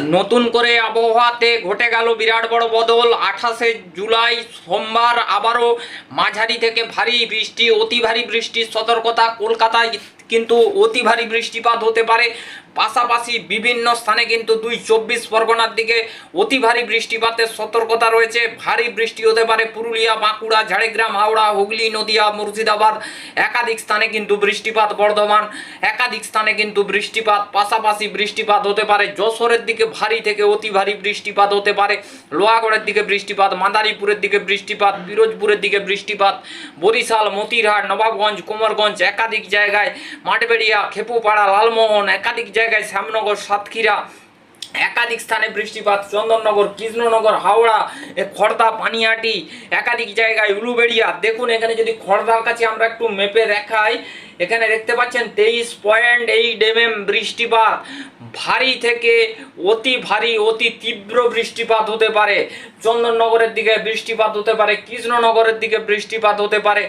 নতুন করে আবহাওয়াতে ঘটে গেল বিরাট বড় বদল। আঠাশে জুলাই সোমবার আবারও মাঝারি থেকে ভারী বৃষ্টি, অতি ভারী বৃষ্টির সতর্কতা। কলকাতায় কিন্তু অতি ভারী বৃষ্টিপাত হতে পারে। পাশাপাশি বিভিন্ন স্থানে কিন্তু দুই চব্বিশ পরগনার দিকে অতি ভারী বৃষ্টিপাতের সতর্কতা রয়েছে। ভারী বৃষ্টি হতে পারে পুরুলিয়া, বাঁকুড়া, ঝাড়গ্রাম, হাওড়া, হুগলি, নদিয়া, মুর্শিদাবাদ। একাধিক স্থানে কিন্তু বৃষ্টিপাত বর্ধমান, একাধিক স্থানে কিন্তু বৃষ্টিপাত, পাশাপাশি বৃষ্টিপাত হতে পারে যশোরের দিকে ভারী থেকে অতি ভারী বৃষ্টিপাত হতে পারে। লোহাগড়ের দিকে বৃষ্টিপাত, মাদারীপুরের দিকে বৃষ্টিপাত, পিরোজপুরের দিকে বৃষ্টিপাত, বরিশাল, মতিরহাট, নবাবগঞ্জ কোমরগঞ্জ একাধিক জায়গায়, মাঠবেড়িয়া, খেপুপাড়া, লালমোহন একাধিক জায়গায় শ্যামনগর সাতক্ষীরা একাধিক স্থানে বৃষ্টিপাত, চন্দননগর, কৃষ্ণনগর, হাওড়া, এ খড়দা পানিহাটি একাধিক জায়গায় উলুবেড়িয়া। দেখুন, এখানে যদি খড়দার কাছে আমরা একটু মেপে দেখাই, এখানে দেখতে পাচ্ছেন তেইশ পয়েন্ট এইট এম এম বৃষ্টিপাত। ভারী থেকে অতি ভারী, অতি তীব্র বৃষ্টিপাত হতে পারে। চন্দননগরের দিকে বৃষ্টিপাত হতে পারে, কৃষ্ণনগরের দিকে বৃষ্টিপাত হতে পারে।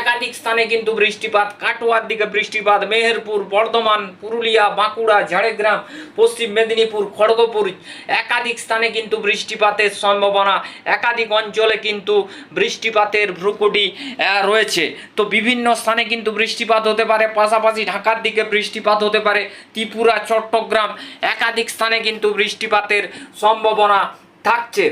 একাধিক স্থানে কিন্তু বৃষ্টিপাত, কাটোয়ার দিকে বৃষ্টিপাত, মেহেরপুর, বর্ধমান, পুরুলিয়া, বাঁকুড়া, ঝাড়গ্রাম, পশ্চিম মেদিনীপুর খড়গপুর একাধিক স্থানে কিন্তু বৃষ্টিপাতের সম্ভাবনা, একাধিক অঞ্চলে কিন্তু বৃষ্টিপাতের ভ্রুকুটি রয়েছে। তো বিভিন্ন স্থানে কিন্তু বৃষ্টিপাত হতে পারে, পাশাপাশি ঢাকার দিকে বৃষ্টিপাত হতে পারে, ত্রিপুরা, চট্টগ্রাম, একাধিক স্থানে কিন্তু বৃষ্টিপাতের সম্ভাবনা থাকছে।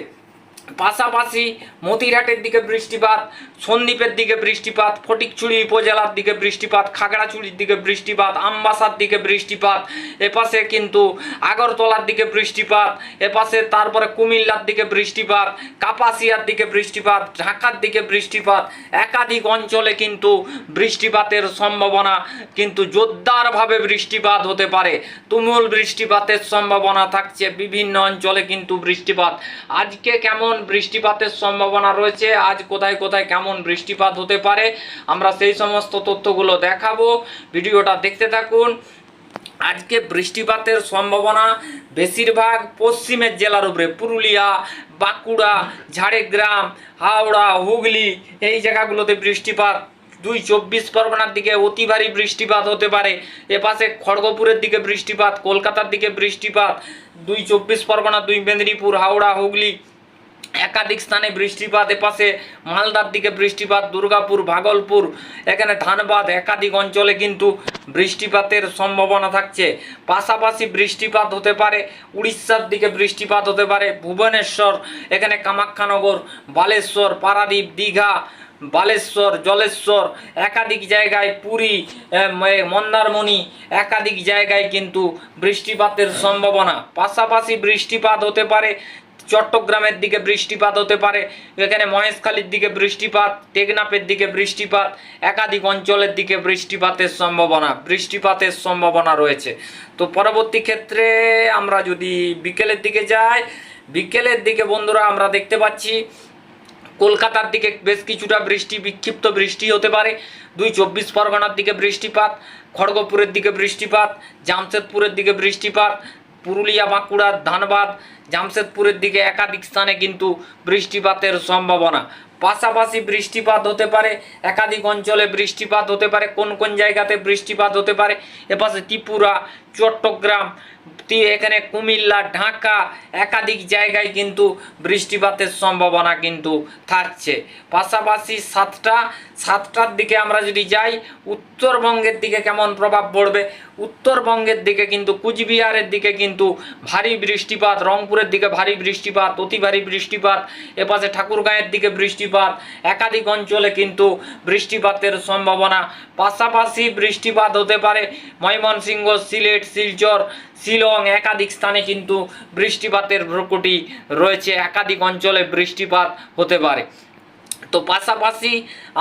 পাশাপাশি মতিরহাটের দিকে বৃষ্টিপাত, সন্দ্বীপের দিকে বৃষ্টিপাত, ফটিকছড়ি উপজেলার দিকে বৃষ্টিপাত, খাগড়াছড়ির দিকে বৃষ্টিপাত, আমবাসার দিকে বৃষ্টিপাত, এপাশে কিন্তু আগরতলার দিকে বৃষ্টিপাত, এপাশে তারপরে কুমিল্লার দিকে বৃষ্টিপাত, কাপাসিয়ার দিকে বৃষ্টিপাত, ঢাকার দিকে বৃষ্টিপাত, একাধিক অঞ্চলে কিন্তু বৃষ্টিপাতের সম্ভাবনা কিন্তু জোরদারভাবে বৃষ্টিপাত হতে পারে। তুমুল বৃষ্টিপাতের সম্ভাবনা থাকছে, বিভিন্ন অঞ্চলে কিন্তু বৃষ্টিপাত। আজকে কেমন বৃষ্টিপাতের সম্ভাবনা রয়েছে? আজ কোথায় কোথায় কেমন বৃষ্টিপাত হতে পারে? আমরা সেই সমস্ত তথ্যগুলো দেখাবো। ভিডিওটা দেখতে থাকুন। আজকে বৃষ্টিপাতের সম্ভাবনা বেশিরভাগ পশ্চিমের জেলার উপরে। পুরুলিয়া, বাঁকুড়া, ঝাড়গ্রাম, হাওড়া, হুগলি এই জায়গাগুলোতে বৃষ্টিপাত। দুই চব্বিশ পরগনার দিকে অতি ভারী বৃষ্টিপাত হতে পারে। এপাশে খড়গপুরের দিকে বৃষ্টিপাত, কলকাতার দিকে বৃষ্টিপাত। দুই চব্বিশ পরগনা, দুই মেদিনীপুর, হাওড়া, হুগলি একাধিক স্থানে বৃষ্টিপাত, এপাশে মালদার দিকে বৃষ্টিপাত, দুর্গাপুর, ভাগলপুর, এখানে ধানবাদ, একাধিক অঞ্চলে কিন্তু বৃষ্টিপাতের সম্ভাবনা থাকছে। পাশাপাশি বৃষ্টিপাত হতে পারে, উড়িষ্যার দিকে বৃষ্টিপাত হতে পারে, ভুবনেশ্বর, এখানে কামাখ্যানগর, বালেশ্বর, পারাদ্বীপ, দীঘা, বালেশ্বর, জলেশ্বর, একাধিক জায়গায় পুরী মন্দারমণি, একাধিক জায়গায় কিন্তু বৃষ্টিপাতের সম্ভাবনা। পাশাপাশি বৃষ্টিপাত হতে পারে চট্টগ্রামের দিকে বৃষ্টিপাত হতে পারে, এখানে মহেশখালীর দিকে বৃষ্টিপাত, টেকনাফের দিকে বৃষ্টিপাত, একাধিক অঞ্চলের দিকে বৃষ্টিপাতের সম্ভাবনা বৃষ্টিপাতের সম্ভাবনা রয়েছে। তো পরবর্তী ক্ষেত্রে আমরা যদি বিকেলের দিকে যাই, বিকেলের দিকে বন্ধুরা আমরা দেখতে পাচ্ছি, কলকাতার দিকে বেশ কিছুটা বৃষ্টি, বিক্ষিপ্ত বৃষ্টি হতে পারে, দুই চব্বিশ পরগনার দিকে বৃষ্টিপাত, খড়গপুরের দিকে বৃষ্টিপাত, জামশেদপুরের দিকে বৃষ্টিপাত, পুরুলিয়া বাঁকুড়া ধানবাদ জামশেদপুরের দিকে একাধিক স্থানে কিন্তু বৃষ্টিপাতের সম্ভাবনা। পাশাপাশি বৃষ্টিপাত হতে পারে, একাধিক অঞ্চলে বৃষ্টিপাত হতে পারে, কোন কোন জায়গাতে বৃষ্টিপাত হতে পারে। এপাশে ত্রিপুরা, চট্টগ্রাম এখানে কুমিল্লা, ঢাকা, একাধিক জায়গায় কিন্তু বৃষ্টিপাতের সম্ভাবনা কিন্তু থাকছে। পাশাপাশি সাতটা, সাতটার দিকে আমরা যদি যাই, উত্তরবঙ্গের দিকে কেমন প্রভাব পড়বে? উত্তরবঙ্গের দিকে কিন্তু, কুচবিহারের দিকে কিন্তু ভারী বৃষ্টিপাত রংপুরের দিকে ভারী বৃষ্টিপাত, অতি ভারী বৃষ্টিপাত, এপাশে ঠাকুরগাঁয়ের দিকে বৃষ্টিপাত, একাধিক অঞ্চলে কিন্তু বৃষ্টিপাতের সম্ভাবনা। পাশাপাশি বৃষ্টিপাত হতে পারে ময়মনসিংহ, সিলেট, শিলচর, শিলং, একাধিক স্থানে কিন্তু বৃষ্টিপাতের ভ্রকুটি রয়েছে, একাধিক অঞ্চলে বৃষ্টিপাত হতে পারে। তো পাশাপাশি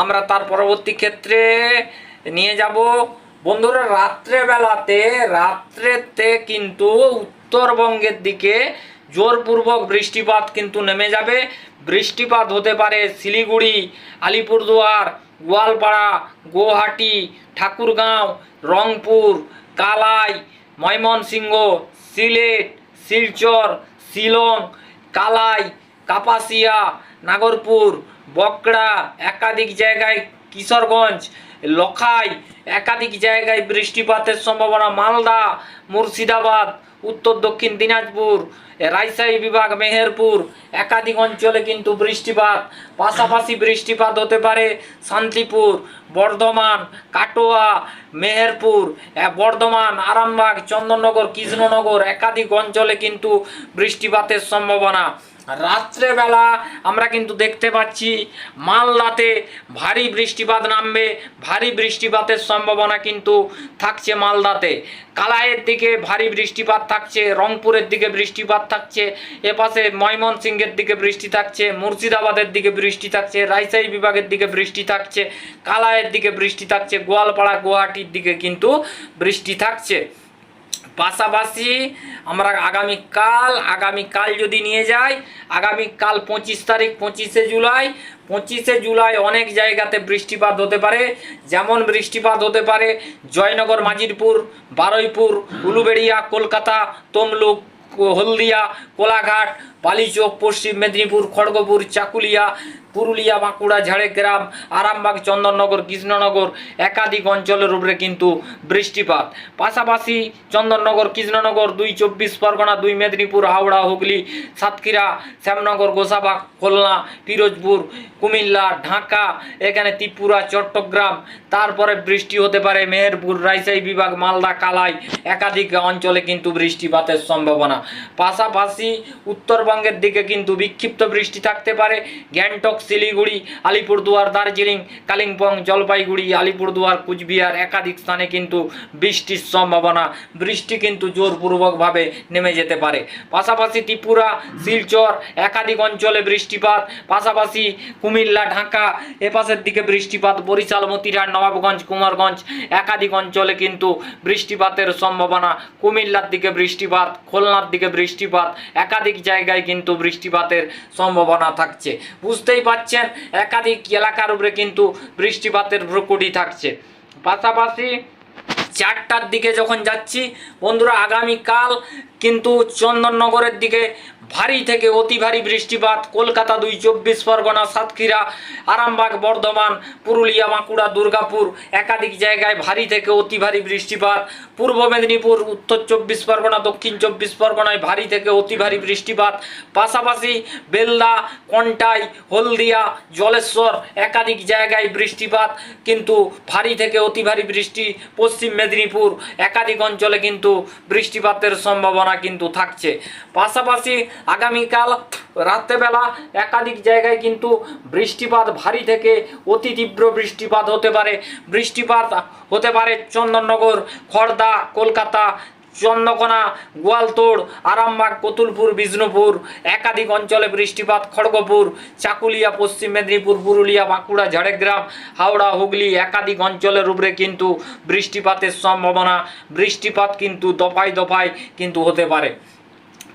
আমরা তার পরবর্তী ক্ষেত্রে নিয়ে যাব। বন্ধুরা, রাত্রেবেলাতে, রাত্রেতে কিন্তু উত্তরবঙ্গের দিকে জোরপূর্বক বৃষ্টিপাত কিন্তু নেমে যাবে। বৃষ্টিপাত হতে পারে শিলিগুড়ি, আলিপুরদুয়ার, গোয়ালপাড়া গুয়াহাটি ঠাকুরগাঁও, রংপুর, কালাই, ময়মনসিংহ, সিলেট, শিলচর, শিলং, কালাই, কাপাসিয়া, নাগরপুর বকড়া একাধিক জায়গায় কিশোরগঞ্জ, লখাই, একাধিক জায়গায় বৃষ্টিপাতের সম্ভাবনা, মালদা, মুর্শিদাবাদ উত্তর দক্ষিণ দিনাজপুর, রাজশাহী বিভাগ মেহেরপুর, একাধিক অঞ্চলে কিন্তু বৃষ্টিপাত, পাশাপাশি বৃষ্টিপাত হতে পারে শান্তিপুর, বর্ধমান, কাটোয়া, মেহেরপুর বর্ধমান, আরামবাগ, চন্দননগর, কৃষ্ণনগর, একাধিক অঞ্চলে কিন্তু বৃষ্টিপাতের সম্ভাবনা। রাত্রেবেলা আমরা কিন্তু দেখতে পাচ্ছি মালদাতে ভারী বৃষ্টিপাত নামবে, ভারী বৃষ্টিপাতের সম্ভাবনা কিন্তু থাকছে মালদাতে। কালাইয়ের দিকে ভারী বৃষ্টিপাত থাকছে, রংপুরের দিকে বৃষ্টিপাত থাকছে, এপাশে ময়মনসিংহের দিকে বৃষ্টি থাকছে, মুর্শিদাবাদের দিকে বৃষ্টি থাকছে, রাজশাহী বিভাগের দিকে বৃষ্টি থাকছে, কালাইয়ের দিকে বৃষ্টি থাকছে, গোয়ালপাড়া, গুয়াহাটির দিকে কিন্তু বৃষ্টি থাকছে। পাশাপাশি আমরা আগামীকাল আগামীকাল যদি নিয়ে যাই, আগামীকাল পঁচিশ তারিখ, পঁচিশে জুলাই পঁচিশে জুলাই অনেক জায়গাতে বৃষ্টিপাত হতে পারে। যেমন বৃষ্টিপাত হতে পারে জয়নগর মাজিরপুর বারুইপুর, উলুবেড়িয়া, কলকাতা, তমলুক, হলদিয়া, কোলাঘাট, বালিচক, পশ্চিম মেদিনীপুর, খড়গপুর, চাকুলিয়া পুরুলিয়া, বাঁকুড়া, ঝাড়গ্রাম, আরামবাগ, চন্দননগর, কৃষ্ণনগর একাধিক অঞ্চলের উপরে কিন্তু বৃষ্টিপাত। পাশাপাশি চন্দননগর, কৃষ্ণনগর, দুই চব্বিশ পরগনা, দুই মেদিনীপুর, হাওড়া, হুগলি, সাতক্ষীরা, শ্যামনগর, গোসাবাগ, খুলনা, পিরোজপুর, কুমিল্লা, ঢাকা, এখানে ত্রিপুরা, চট্টগ্রাম, তারপরে বৃষ্টি হতে পারে মেহেরপুর, রাজশাহী বিভাগ, মালদা, কালাই একাধিক অঞ্চলে কিন্তু বৃষ্টিপাতের সম্ভাবনা। পাশাপাশি উত্তরবঙ্গের দিকে কিন্তু বিক্ষিপ্ত বৃষ্টি থাকতে পারে। গ্যাংটক শিলিগুড়ি, আলিপুরদুয়ার, দার্জিলিং, কালিম্পং, জলপাইগুড়ি, আলিপুরদুয়ার, কুচবিহার একাধিক স্থানে কিন্তু বৃষ্টির সম্ভাবনা। বৃষ্টি কিন্তু জোরপূর্বকভাবে নেমে যেতে পারে। পাশাপাশি ত্রিপুরা, শিলচর একাধিক অঞ্চলে বৃষ্টিপাত। পাশাপাশি কুমিল্লা, ঢাকা এপাশের দিকে বৃষ্টিপাত। বরিশাল মতিরাট নবাবগঞ্জ, কুমারগঞ্জ একাধিক অঞ্চলে কিন্তু বৃষ্টিপাতের সম্ভাবনা। কুমিল্লার দিকে বৃষ্টিপাত, খুলনার দিকে বৃষ্টিপাত। একাধিক জায়গায় কিন্তু বৃষ্টিপাতের সম্ভাবনা থাকছে। বুঝতেই পাচ্ছেন একাধিক এলাকার উপরে কিন্তু বৃষ্টিপাতের প্রকটি থাকছে। পাশাপাশি চারটার দিকে যখন যাচ্ছি, বন্ধুরা, আগামীকাল কিন্তু চন্দননগরের দিকে ভারী থেকে অতি ভারী বৃষ্টিপাত, কলকাতা দুই, চব্বিশ পরগনা, সাতক্ষীরা, আরামবাগ, বর্ধমান, পুরুলিয়া, বাঁকুড়া, দুর্গাপুর একাধিক জায়গায় ভারী থেকে অতি ভারী বৃষ্টিপাত। পূর্ব মেদিনীপুর, উত্তর চব্বিশ পরগনা, দক্ষিণ চব্বিশ পরগনায় ভারী থেকে অতি ভারী বৃষ্টিপাত। পাশাপাশি বেলদা, কন্টাই, হলদিয়া, জলেশ্বর একাধিক জায়গায় বৃষ্টিপাত, কিন্তু ভারী থেকে অতি ভারী বৃষ্টি পশ্চিম মেদিনীপুর একাধিক অঞ্চলে কিন্তু বৃষ্টিপাতের সম্ভাবনা কিন্তু থাকছে। পাশাপাশি আগামীকাল রাত্রেবেলা একাধিক জায়গায় কিন্তু বৃষ্টিপাত, ভারী থেকে অতি তীব্র বৃষ্টিপাত হতে পারে। বৃষ্টিপাত হতে পারে চন্দননগর খড়দা কলকাতা চন্দ্রকোনা, গোয়ালতোড়, আরামবাগ, কতুলপুর, বিষ্ণুপুর, একাধিক অঞ্চলে বৃষ্টিপাত খড়গপুর, চাকুলিয়া, পশ্চিম মেদিনীপুর, পুরুলিয়া, বাঁকুড়া, ঝাড়গ্রাম, হাওড়া, হুগলি একাধিক অঞ্চলের উপরে কিন্তু বৃষ্টিপাতের সম্ভাবনা, বৃষ্টিপাত কিন্তু দফায় দফায় কিন্তু হতে পারে।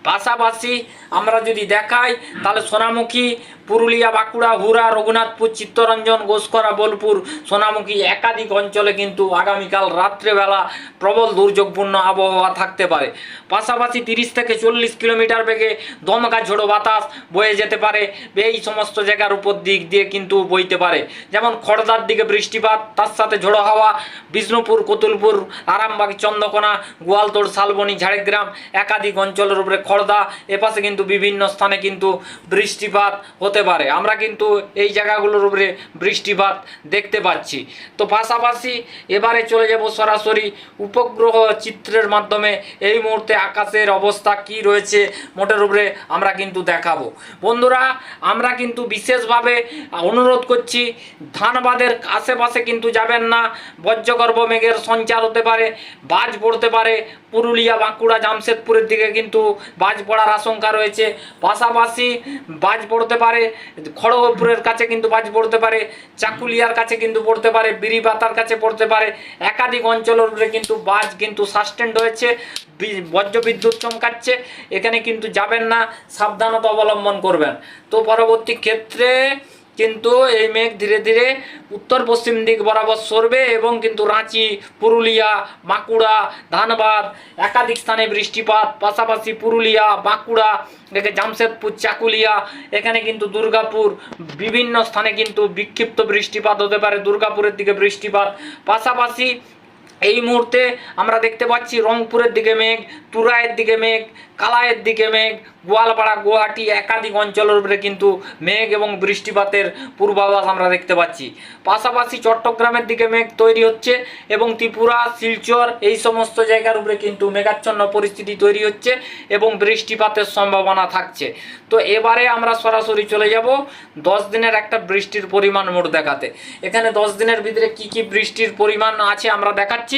পাশাপাশি আমরা যদি দেখাই, তাহলে সোনামুখী পুরুলিয়া, বাঁকুড়া হুরা রঘুনাথপুর, চিত্তরঞ্জন ঘোষকরা বোলপুর, সোনামুখী একাধিক অঞ্চলে কিন্তু আগামীকাল রাত্রেবেলা প্রবল দুর্যোগপূর্ণ আবহাওয়া থাকতে পারে। পাশাপাশি তিরিশ থেকে চল্লিশ কিলোমিটার বেগে দমকা ঝোড়ো বাতাস বয়ে যেতে পারে। এই সমস্ত জায়গার উপর দিক দিয়ে কিন্তু বইতে পারে। যেমন খড়দার দিকে বৃষ্টিপাত, তার সাথে ঝোড়ো হাওয়া, বিষ্ণুপুর, কতুলপুর, আরামবাগ, চন্দ্রকোনা গোয়ালতোড় শালবনি, ঝাড়গ্রাম একাধিক অঞ্চলের উপরে খড়দা। এপাশে কিন্তু বিভিন্ন স্থানে কিন্তু বৃষ্টিপাত হতে পারে। আমরা কিন্তু এই জায়গাগুলোর উপরে বৃষ্টিপাত দেখতে পাচ্ছি। তো পাশাপাশি এবারে চলে যাব সরাসরি উপগ্রহ চিত্রের মাধ্যমে। এই মুহূর্তে আকাশের অবস্থা কি রয়েছে মোটের উপরে আমরা কিন্তু দেখাবো। বন্ধুরা, আমরা কিন্তু বিশেষভাবে অনুরোধ করছি, ধানবাদের আশেপাশে কিন্তু যাবেন না। বজ্রগর্ভ মেঘের সঞ্চার হতে পারে, বাজ পড়তে পারে। পুরুলিয়া, বাঁকুড়া, জামশেদপুরের দিকে কিন্তু বাজ পড়ার আশঙ্কা রয়েছে। পাশাপাশি বাজ পড়তে পারে খড়গপুরের কাছে কিন্তু বাজ পড়তে পারে, চাকুলিয়ার কাছে কিন্তু পড়তে পারে বিরিবাতার কাছে পড়তে পারে, একাধিক অঞ্চলের উপরে কিন্তু বাজ কিন্তু সাস্টেন্ড হয়েছে বজ্র বিদ্যুৎ চমকাচ্ছে, এখানে কিন্তু যাবেন না, সাবধানতা অবলম্বন করবেন। তো পরবর্তী ক্ষেত্রে কিন্তু এই মেঘ ধীরে ধীরে উত্তর পশ্চিম দিক বরাবর সরবে এবং কিন্তু রাঁচি, পুরুলিয়া, বাঁকুড়া, ধানবাদ, একাধিক স্থানে বৃষ্টিপাত, পাশাপাশি পুরুলিয়া, বাঁকুড়া, এদিকে জামশেদপুর, চাকুলিয়া, এখানে কিন্তু দুর্গাপুর, বিভিন্ন স্থানে কিন্তু বিক্ষিপ্ত বৃষ্টিপাত হতে পারে, দুর্গাপুরের দিকে বৃষ্টিপাত। পাশাপাশি এই মুহূর্তে আমরা দেখতে পাচ্ছি রংপুরের দিকে মেঘ তুরায়ের দিকে মেঘ কালায়ের দিকে মেঘ গোয়ালপাড়া, গুয়াহাটি একাধিক অঞ্চলের উপরে কিন্তু মেঘ এবং বৃষ্টিপাতের পূর্বাভাস আমরা দেখতে পাচ্ছি। পাশাপাশি চট্টগ্রামের দিকে মেঘ তৈরি হচ্ছে এবং ত্রিপুরা, শিলচর এই সমস্ত জায়গার উপরে কিন্তু মেঘাচ্ছন্ন পরিস্থিতি তৈরি হচ্ছে এবং বৃষ্টিপাতের সম্ভাবনা থাকছে। তো এবারে আমরা সরাসরি চলে যাব দশ দিনের একটা বৃষ্টির পরিমাণ মোট দেখাতে। এখানে দশ দিনের ভিতরে কি কি বৃষ্টির পরিমাণ আছে আমরা দেখাচ্ছি।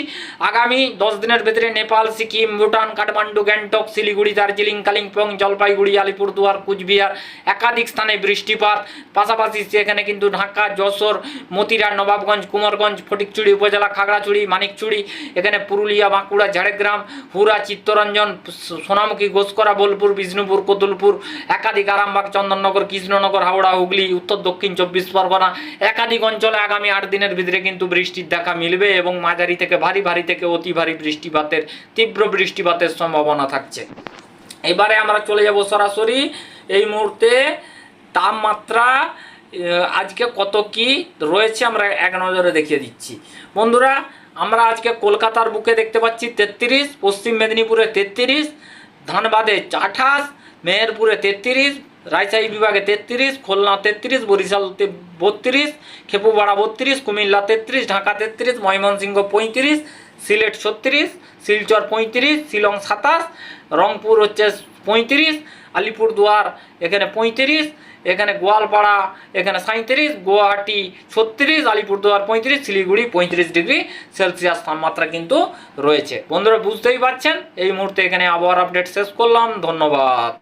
আগামী দশ দিনের ভিতরে নেপাল, সিকিম, ভুটান, কাঠমান্ডু, গ্যাংটক, শিলিগুড়ি, দার্জিলিং, কালিম্পং জলপাইগুড়ি, আলিপুরদুয়ার, কুচবিহার একাধিক স্থানে বৃষ্টিপাত। পাশাপাশি সেখানে কিন্তু ঢাকা, যশোর মতিরা নবাবগঞ্জ, কুমারগঞ্জ, ফটিকচুড়ি উপজেলা, খাগড়াছড়ি, মানিকচুড়ি, এখানে পুরুলিয়া, বাঁকুড়া, ঝাড়গ্রাম হুরা চিত্তরঞ্জন সোনামুখী, ঘোষকরা, বোলপুর, বিষ্ণুপুর, কতুলপুর, একাধিক আরামবাগ, চন্দননগর, কৃষ্ণনগর, হাওড়া, হুগলি, উত্তর, দক্ষিণ, চব্বিশ পরগনা একাধিক অঞ্চলে আগামী আট দিনের ভিতরে কিন্তু বৃষ্টির দেখা মিলবে এবং মাঝারি থেকে ভারী ভারী থেকে অতি ভারী বৃষ্টিপাতের, তীব্র বৃষ্টিপাতের সম্ভাবনা থাকছে। এবারে আমরা চলে যাব সরাসরি। এই মুহূর্তে তাপমাত্রা আজকে কত কি রয়েছে আমরা এক নজরে দেখিয়ে দিচ্ছি। বন্ধুরা, আমরা আজকে কলকাতার বুকে দেখতে পাচ্ছি তেত্রিশ, পশ্চিম মেদিনীপুরে তেত্রিশ, ধানবাদে আঠাশ, মেহেরপুরে তেত্রিশ রাজশাহী বিভাগে তেত্রিশ, খুলনা তেত্রিশ, বরিশাল বত্রিশ খেপুপাড়া বত্রিশ, কুমিল্লা তেত্রিশ, ঢাকা তেত্রিশ, ময়মনসিংহ পঁয়ত্রিশ, সিলেট ছত্রিশ, শিলচর পঁয়ত্রিশ, শিলং সাতাশ, রংপুর হচ্ছে পঁয়ত্রিশ, আলিপুরদুয়ার এখানে পঁয়ত্রিশ, এখানে গোয়ালপাড়া এখানে সাঁত্রিশ গুয়াহাটি ছত্রিশ, আলিপুরদুয়ার পঁয়ত্রিশ, শিলিগুড়ি পঁয়ত্রিশ ডিগ্রি সেলসিয়াস তাপমাত্রা কিন্তু রয়েছে। বন্ধুরা, বুঝতেই পারছেন? এই মুহূর্তে এখানে আবহাওয়ার আপডেট শেষ করলাম। ধন্যবাদ।